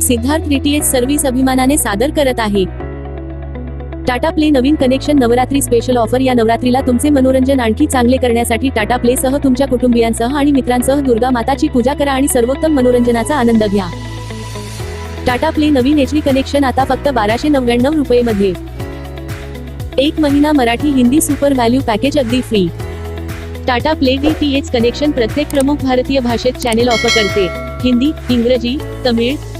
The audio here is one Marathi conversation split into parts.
सिद्धार्थ डीटीएच सर्व्हिस अभिमानाने सादर करत आहे. टाटा प्ले नवीन कनेक्शन नवरात्री स्पेशल ऑफर या नवरात्रीला तुमचे मनोरंजन आणखी चांगले करण्यासाठी टाटा प्ले सह तुमच्या कुटुंबियांसह आणि मित्रांसह दुर्गा माताची पूजा करा आणि सर्वोत्तम मनोरंजनाचा आनंद घ्या. टाटा प्ले नवीन एच कनेक्शन आता फक्त बाराशे नव्याण्णव रुपये मध्ये एक महिना Marathi Hindi super value package अगदी free Tata Play D T H connection प्रत्येक प्रमुख भारतीय भाषेत चॅनेल ऑफर करते. हिंदी इंग्रजी तमिळ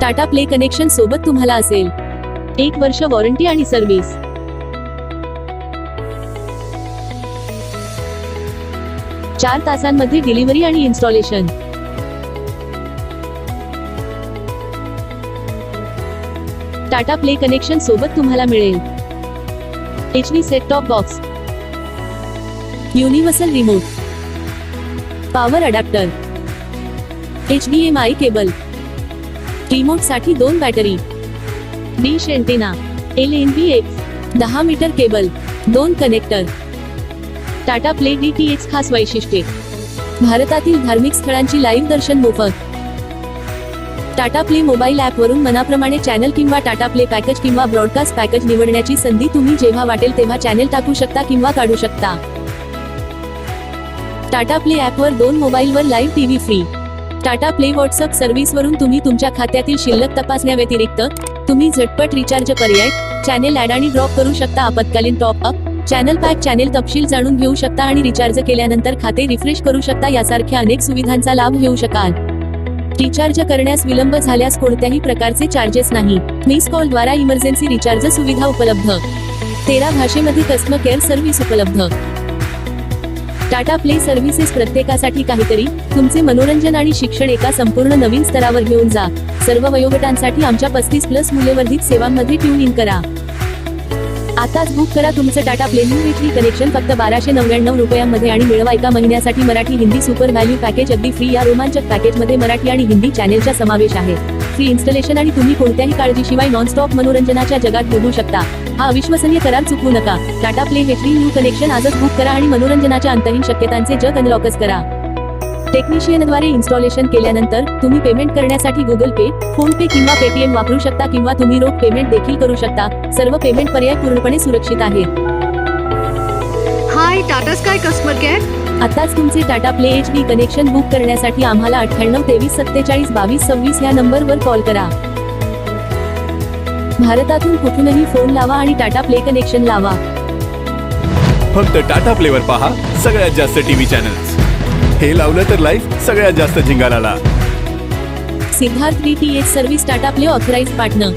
Tata Play connection सोबत तुम्हाला असेल. एक वर्ष वॉरंटी आणि सर्व्हिस. चार तासांमध्ये डिलिव्हरी आणि इन्स्टॉलेशन. टाटा प्ले कनेक्शन सोबत तुम्हाला मिळेल. H D set top box universal remote power adapter H D M I cable रिमोटसाठी दोन battery. Dish antenna L N B X दहा मीटर केबल दोन connector. Tata Play D T X खास वैशिष्ट्ये. भारतातील धार्मिक स्थळांची लाईव्ह दर्शन मोफत. टाटा प्ले मोबाईल ॲपवरून मनाप्रमाणे चॅनल किंवा टाटा प्ले पॅकेज किंवा ब्रॉडकास्ट पॅकेज निवडण्याची संधी तुम्ही जेव्हा वाटेल तेव्हा चॅनल टाकू शकता किंवा काढू शकता. टाटा प्ले ॲपवर दोन मोबाईलवर live TV free Tata Play WhatsApp सर्व्हिसवरून तुम्ही तुमच्या खात्यातील शिल्लक तपासण्याव्यतिरिक्त तुम्ही झटपट रिचार्ज पर्याय चॅनेल ऍड आणि ड्रॉप करू शकता आपत्कालीन top up channel pack channel तपशील जाणून घेऊ शकता आणि रिचार्ज केल्यानंतर खाते रिफ्रेश करू शकता यासारख्या अनेक सुविधांचा लाभ घेऊ शकाल. रिचार्ज करण्यास विलंब झाल्यास कोणत्याही प्रकारचे चार्जेस नाही. मिस कॉल द्वारा इमर्जन्सी रिचार्ज सुविधा उपलब्ध. तेरा भाषेमध्ये कस्टमर केअर सर्व्हिस उपलब्ध. टाटा प्ले सर्व्हिसेस प्रत्येकासाठी काहीतरी. तुमचे मनोरंजन आणि शिक्षण एका संपूर्ण नवीन स्तरावर घेऊन जा. सर्व वयोगटांसाठी आमच्या पस्तीस प्लस मूल्यवर्धित सेवांमध्ये ट्यून इन करा. आताच बुक करा तुमचं Tata Play new weekly connection फक्त बाराशे नव्याण्णव रुपयांमध्ये आणि मिळवा एका महिन्यासाठी Marathi Hindi super value package अगदी फ्री या रोमांचक पॅकेजमध्ये मराठी आणि हिंदी चॅनेलचा समावेश आहे. फ्री इन्स्टॉलेशन आणि तुम्ही कोणत्याही काळजीशिवाय नॉनस्टॉप मनोरंजनाच्या जगात डुबू शकता. हा अविश्वसनीय करार चुकवू नका. टाटा प्ले हे फ्री न्यू कनेक्शन आजच बुक करा आणि मनोरंजनाच्या अंतहीन शक्यतांचे जग अनलॉकच करा. टेक्निशियनद्वारे इन्स्टॉलेशन केल्यानंतर तुम्ही पेमेंट करण्यासाठी गुगल पे फोन पे किंवा पेटीएम वापरू शकता किंवा तुम्ही रोख पेमेंट देखील करू शकता. सर्व पेमेंट पर्याय पूर्णपणे सुरक्षित आहे hi Tata Sky customer care आताच तुमचे Tata Play H D connection book करण्यासाठी आम्हाला अठ्ठ्याण्णव तेवीस सत्तेचाळीस बावीस सव्वीस या नंबरवर कॉल करा. भारतातून कुठूनही फोन लावा आणि टाटा प्ले कनेक्शन लावा. फक्त टाटा प्लेवर पहा सगळ्यात जास्त टीव्ही चॅनल्स. हे लावलं तर लाईफ सगळ्यात जास्त झिंगालाला Siddharth D T H service Tata Play authorise partner.